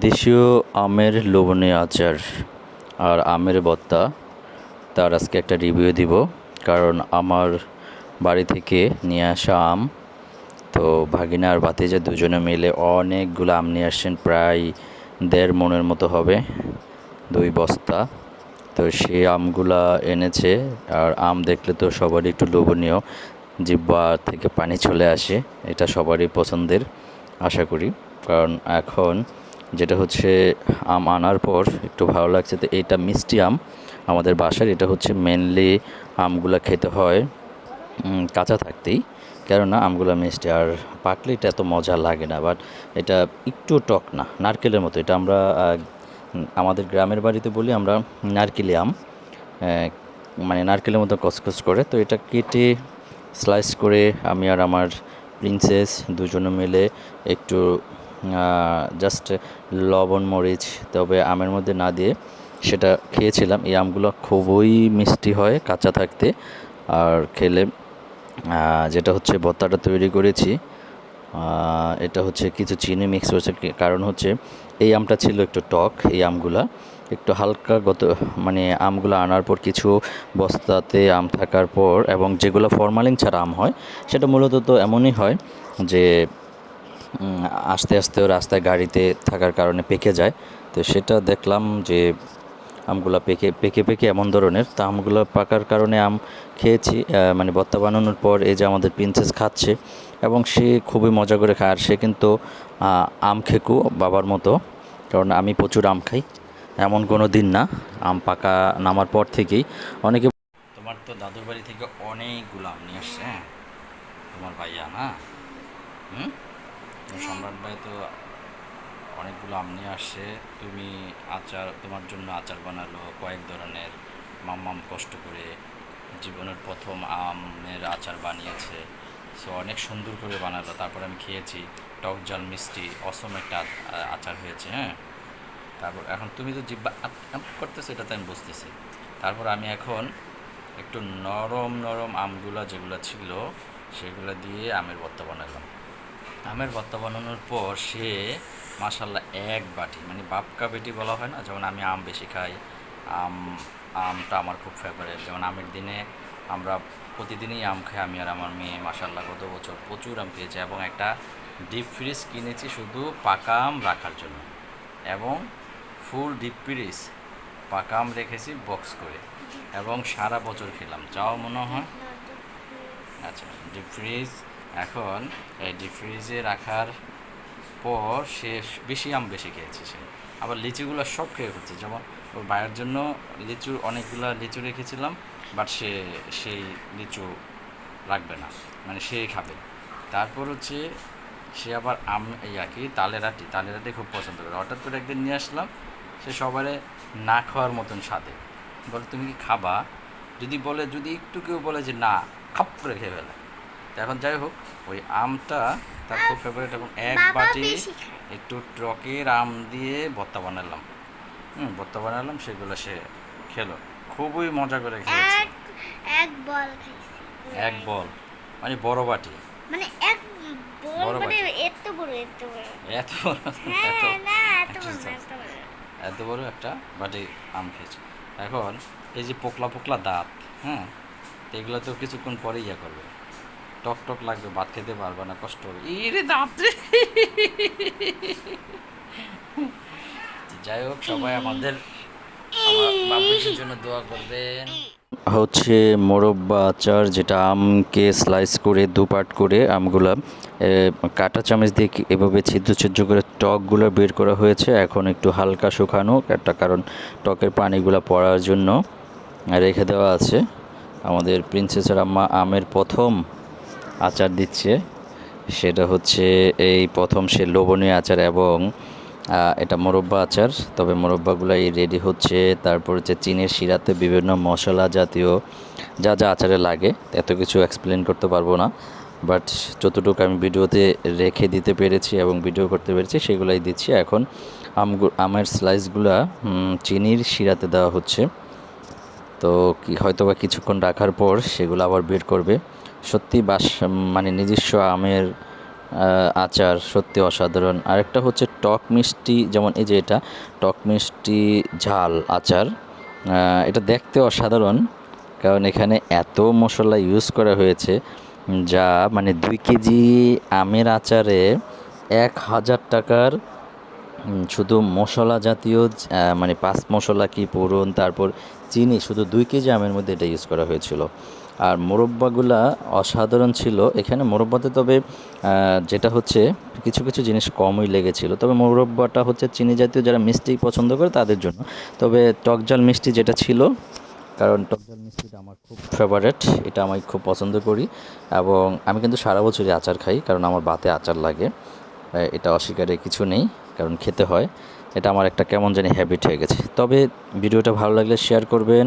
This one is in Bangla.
দেশীয় আমের লোভনীয় আচার আর আমের ভর্তা তার আজকে একটা রিভিউ দিব। কারণ আমার বাড়ি থেকে নিয়ে আসা আম, তো ভাগিনা আর ভাতিজা দুজনে মিলে অনেকগুলো আম নিয়ে আসছেন, প্রায় দেড় মনের মতো হবে, দুই বস্তা। তো সেই আমগুলা এনেছে আর আম দেখলে তো সবারই একটু লোভনীয় জিব্বা থেকে পানি চলে আসে, এটা সবারই পছন্দের, আশা করি। কারণ এখন যেটা হচ্ছে আম আনার পর একটু ভালো লাগছে। তো এটা মিষ্টি আম। আমাদের বাসার এটা হচ্ছে মেনলি আমগুলো খেতে হয় কাঁচা থাকতেই। কেননা আমগুলো মিষ্টি আর পাকলে এটা এত মজা লাগে না বাট এটা একটু টক না, নারকেলের মতো। এটা আমরা আমাদের গ্রামের বাড়িতে বলি আমরা নারকেলি আম মানে নারকেলের মতো কসকস করে। তো এটা কেটে স্লাইস করে আমি আর আমার প্রিন্সেস দুজনে মিলে একটু জাস্ট লবণ, মরিচ, তবে আমের মধ্যে না দিয়ে সেটা খেয়েছিলাম। এই আমগুলো খুবই মিষ্টি হয় কাঁচা থাকতে। আর খেলে যেটা হচ্ছে ভর্তাটা তৈরি করেছি এটা হচ্ছে কিছু চিনি মিক্স হয়েছে কারণ হচ্ছে এই আমটা ছিল একটু টক, এই আমগুলা। একটু হালকা গত মানে আমগুলো আনার পর কিছু বস্তাতে আম থাকার পর এবং যেগুলো ফরমালিন ছাড়া আম হয়, সেটা মূলত তো এমনই হয় যে আস্তে আস্তে ও রাস্তায় গাড়িতে থাকার কারণে পেকে যায়। তো সেটা দেখলাম যে আমগুলো পেকে পেকে পেকে এমন ধরনের। তা আমগুলো পাকার কারণে আম খেয়েছি মানে ভর্তা বানানোর পর এই যে আমাদের প্রিন্সেস খাচ্ছে এবং সে খুবই মজা করে খায়। আর সে কিন্তু আম খেকু বাবার মতো, কারণ আমি প্রচুর আম খাই। এমন কোনো দিন না, আম পাকা নামার পর থেকেই। অনেকে তোমার তো দাদুর বাড়ি থেকে অনেকগুলো আম নিয়ে আসছে হ্যাঁ? তোমার ভাইয়া, না? হুম? সম্রাট ভাই তো অনেকগুলো আম নিয়ে তুমি আচার, তোমার জন্য আচার বানালো কয়েক ধরনের। মাম্মাম কষ্ট করে জীবনের প্রথম আমের আচার বানিয়েছে। সো অনেক সুন্দর করে বানালো। তারপর আমি খেয়েছি। টক জাল মিষ্টি অসম একটা আচার হয়েছে হ্যাঁ? তারপর এখন তুমি তো জিব্বা করতেছো, এটা তো আমি বুঝতেছি। তারপর আমি এখন একটু নরম নরম আমগুলো যেগুলো ছিল, সেগুলো দিয়ে আমের ভর্তা বানালাম। আমের ভর্তা বানানোর পর সে মাসাল্লাহ এক বাটি। মানে বাপকা বেটি বলা হয় না? যেমন আমি আম বেশি খাই আম আমটা আমার খুব ফেভারেট যেমন আমের দিনে আমরা প্রতিদিনই আম খাই আমি আর আমার মেয়ে মাসাল্লাহ গত বছর প্রচুর আম খেয়েছি এবং একটা ডিপ ফ্রিজ কিনেছি শুধু পাকা আম রাখার জন্য। এবং ফুল ডিপ ফ্রিজ পাকা আম রেখেছি বক্স করে। এবং সারা বছর খেলাম। যাও মনে হয়। আচ্ছা ডিপ ফ্রিজ এখন এই ডিপ ফ্রিজে রাখার পর সে বেশি আম বেশি খেয়েছে সে। আবার লিচুগুলো সব খেয়ে হচ্ছে যেমন ওর ভাইয়ের জন্য লিচু, অনেকগুলো লিচু রেখেছিলাম বাট সে সেই লিচু রাখবে না। মানে সেই খাবে। তারপর হচ্ছে সে আবার আম ইয়া কি, তালের আটি। তালের আটি খুব পছন্দ করে। হঠাৎ করে একদিন নিয়ে আসলাম, সে সবারে না খাওয়ার মতন স্বাদে। বলে, তুমি কি খাবা? যদি বলে, যদি একটু কেউ বলে যে, না, খাপ করে খেয়ে ফেলে। এখন যাই হোক ওই আমটা তার খুব ফেভারিট এবং এক বাটি একটু টকের আম দিয়ে ভর্তা বানালাম। হুম ভর্তা বানালাম সেগুলো সে খেলো। খুবই মজা করে খেয়েছে। এক বল এক বল। মানে বড় বাটি। মানে এক বল মানে। এত বড় এত বড়। এত বড় হ্যাঁ এত না এত একটা বড়। এত বড় একটা বাটি আম খেয়েছে। এখন এই যে পোকলা পোকলা দাঁত হ্যাঁ এগুলো তো কিছুক্ষণ পরে ইয়া করবে। টক টক লাগবে, ভাত খেতে পারবে না, কষ্ট হবে। ইরে দাঁত রে! যাই হোক, সবাই আমাদের জন্য দোয়া করবেন। হচ্ছে মোরব্বা আচার, যেটা আমকে স্লাইস করে দুপাট করে আমগুলা কাঁটা চামচ দিয়ে এভাবে ছিদ্র ছিদ্র করে টকগুলো বের করা হয়েছে। এখন একটু হালকা শুকানো, একটা কারণ টকের পানিগুলো পড়ার জন্য। রেখে দেওয়া আছে আমাদের প্রিন্সেসের আম্মা আমের প্রথম আচার দিচ্ছে। সেটা হচ্ছে এই প্রথম সে লোভনীয় আচার এবং এটা মোরব্বা আচার। তবে মোরব্বাগুলো এই রেডি হচ্ছে। তারপর হচ্ছে চিনের শিরাতে বিভিন্ন মশলা জাতীয় যা যা আচারে লাগে। এত কিছু এক্সপ্লেন করতে পারব না। বাট যতটুকু আমি ভিডিওতে রেখে দিতে পেরেছি এবং ভিডিও করতে পেরেছি, সেগুলাই দিচ্ছি। এখন আমগু, আমের স্লাইসগুলা চিনির শিরাতে দেওয়া হচ্ছে। তো কি হয়তো বা কিছুক্ষণ রাখার পর সেগুলো আবার বের করবে। সত্যি বাস মানে নিজস্ব আমের আচার সত্যি অসাধারণ। আরেকটা হচ্ছে টক মিষ্টি, যেমন এই যে এটা, টক মিষ্টি ঝাল আচার এটা দেখতে অসাধারণ, কারণ এখানে এত মশলা ইউজ করা হয়েছে, যা মানে দুই কেজি আমের আচারে এক হাজার টাকার শুধু মশলা জাতীয় মানে পাঁচ মশলা কি পূরণ তারপর চিনি, শুধু দুই কেজি আমের মধ্যে এটা ইউজ করা হয়েছিল। আর মোরব্বাগুলা অসাধারণ ছিল। এখানে মোরব্বাতে তবে যেটা হচ্ছে, কিছু কিছু জিনিস কমই লেগেছিল। তবে মোরব্বাটা হচ্ছে চিনি জাতীয় যারা মিষ্টি পছন্দ করে তাদের জন্য। তবে টকজাল মিষ্টি যেটা ছিল, কারণ টকজাল মিষ্টিটা আমার খুব ফেভারেট এটা আমি খুব পছন্দ করি। এবং আমি কিন্তু সারা বছরই আচার খাই, কারণ আমার বাতে আচার লাগে। এটা অস্বীকারের কিছু নেই, কারণ খেতে হয়। এটা আমার একটা কেমন জানি হ্যাবিট হয়ে গেছে। তবে ভিডিওটা ভালো লাগলে শেয়ার করবেন।